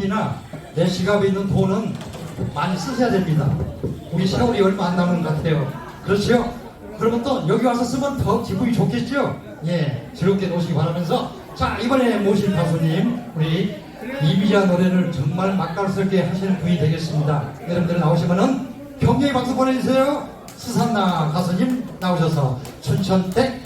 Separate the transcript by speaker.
Speaker 1: 교통비나 내 지갑에 있는 돈은 많이 쓰셔야 됩니다. 우리 세월이 얼마 안 남은 것 같아요. 그렇죠? 그러면 또 여기 와서 쓰면 더 기분이 좋겠죠? 예, 즐겁게 노시기 바라면서 자 이번에 모실 가수님 우리 이미자 노래를 정말 맛깔스럽게 하시는 분이 되겠습니다. 여러분들 나오시면은 격려의 박수 보내주세요. 수산나 가수님 나오셔서 춘천댁